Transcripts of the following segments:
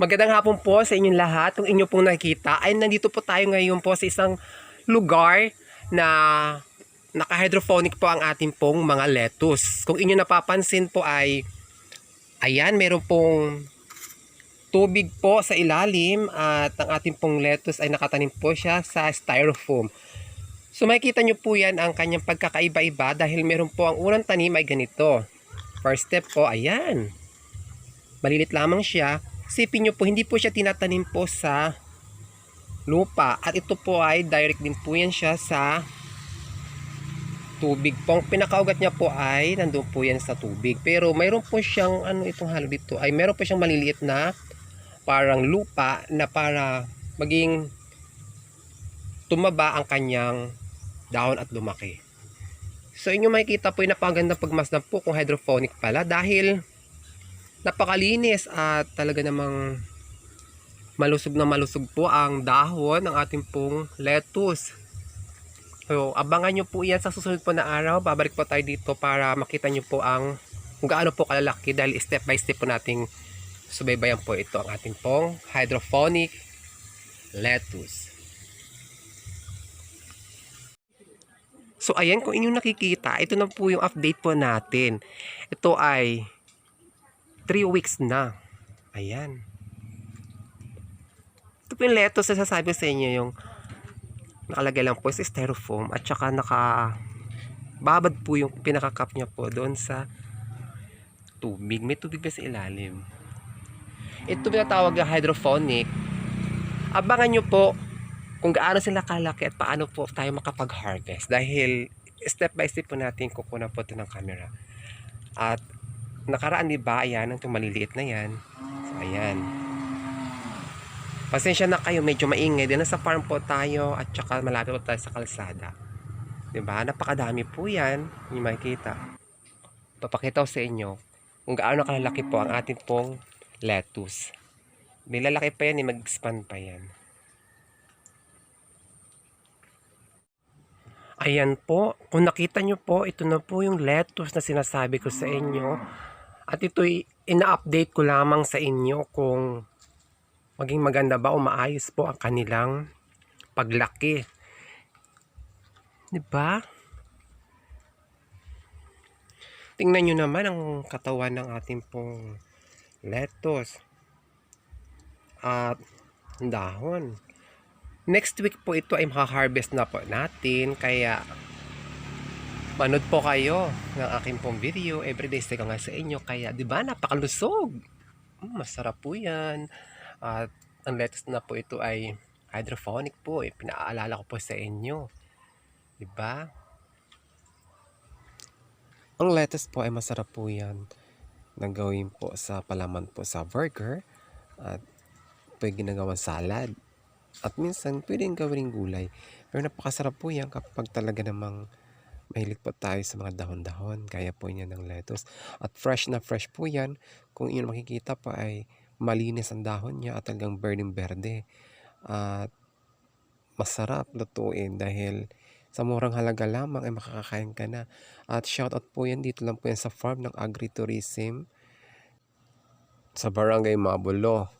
Magandang hapon po sa inyong lahat. Kung inyo pong nakikita, ay nandito po tayo ngayon po sa isang lugar na naka-hydroponic po ang ating pong mga lettuce. Kung inyo napapansin po ay, ayan, meron pong tubig po sa ilalim at ang ating pong lettuce ay nakatanim po siya sa styrofoam. So makikita nyo po yan ang kanyang pagkakaiba-iba dahil meron po ang unang tanim ay ganito. First step po, ayan. Malilit lamang siya. Sipin nyo po, hindi po siya tinatanim po sa lupa. At ito po ay direct din po yan siya sa tubig po. Ang pinakaugat niya po ay nandun po yan sa tubig. Pero mayroon po siyang, ano itong halo dito, ay mayroon po siyang maliliit na parang lupa na para maging tumaba ang kanyang dahon at lumaki. So inyo makikita po yung napaganda pagmasdan po kung hydroponic pala dahil napakalinis at talaga namang malusog na malusog po ang dahon ng ating pong lettuce. So abangan nyo po yan sa susunod po na araw. Babalik po tayo dito para makita nyo po ang kung gaano po kalalaki dahil step by step po nating subaybayan po ito ang ating pong hydroponic lettuce. So ayan kung inyong nakikita, ito na po yung update po natin. Ito ay 3 weeks na. Ayan. Ito po yung lettuce na sasabi sa inyo yung nakalagay lang po sa styrofoam at saka naka babad po yung pinaka-cup niya po doon sa tubig. May tubig ba sa ilalim? Ito tinatawag na hydroponic. Abangan nyo po kung gaano sila kalaki at paano po tayo makapag-harvest. Dahil step by step po natin kukunan po ito ng camera. At nakaraan di ba, ayan, ang maliliit na yan. So, ayan. Pasensya na kayo, medyo maingay. Din sa farm po tayo at saka malapit po tayo sa kalsada. Di ba? Napakadami po yan. Yung makikita. Papakita ko sa inyo kung gaano kalalaki po ang ating pong lettuce. May lalaki pa yan, eh, mag-expand pa yan. Ayan po, kung nakita nyo po, ito na po yung lettuce na sinasabi ko sa inyo. At ito'y ina-update ko lamang sa inyo kung maging maganda ba o maayos po ang kanilang paglaki. 'Di ba? Tingnan nyo naman ang katawan ng ating pong lettuce. At dahon. Next week po ito ay makaharvest na po natin. Kaya manood po kayo ng aking pong video. Everyday stay ko nga sa inyo. Kaya di ba napakalusog. Mm, masarap po yan. At ang lettuce na po ito ay hydroponic po. Eh, pinaalala ko po sa inyo. Di ba? Ang lettuce po ay masarap po yan na gawin po sa palaman po sa burger at pwede ginagawa salad. At minsan, pwedeng gawin gulay. Pero napakasarap po yan kapag talaga namang mahilig po tayo sa mga dahon-dahon. Kaya po yan ng lettuce. At fresh na fresh po yan. Kung inyo makikita pa ay malinis ang dahon niya at talagang burning berde. At masarap lutuin dahil sa murang halaga lamang ay makakakain ka na. At shoutout po yan dito lang po yan sa farm ng agritourism sa Barangay Mabulo.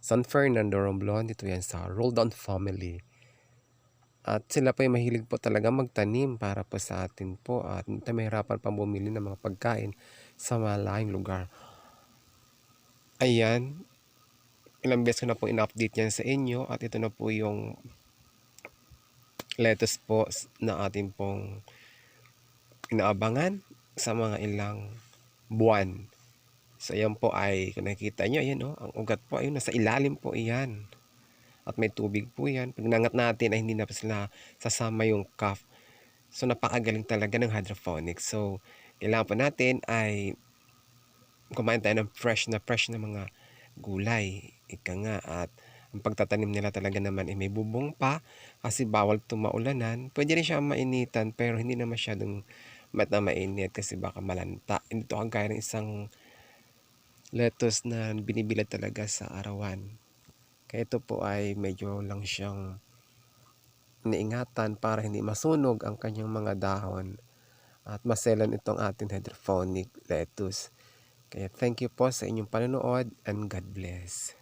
San Fernando Romblon, dito yan sa Roldan Family. At sila po ay mahilig po talaga magtanim para po sa atin po at mahirapan pang bumili ng mga pagkain sa malayong lugar. Ayan, ilang beses ko na po in-update yan sa inyo at ito na po yung lettuce po na ating pong inaabangan sa mga ilang buwan. So, yan po ay, kung nakikita nyo, ayan oh, ang ugat po, ayun, nasa ilalim po iyan. At may tubig po yan. Pag nangat natin, ay hindi na sila sasama yung cuff. So, napakagaling talaga ng hydroponics. So, kailangan po natin ay kumain tayo ng fresh na fresh na mga gulay. Ika nga. At ang pagtatanim nila talaga naman ay may bubong pa kasi bawal tumaulanan. Pwede rin siya mainitan pero hindi na masyadong mat na mainit kasi baka malanta. Hindi to kagaya ng isang lettuce na binibilad talaga sa arawan. Kaya ito po ay medyo lang siyang niingatan para hindi masunog ang kanyang mga dahon at maselan itong ating hydroponic lettuce. Kaya thank you po sa inyong panonood and God bless.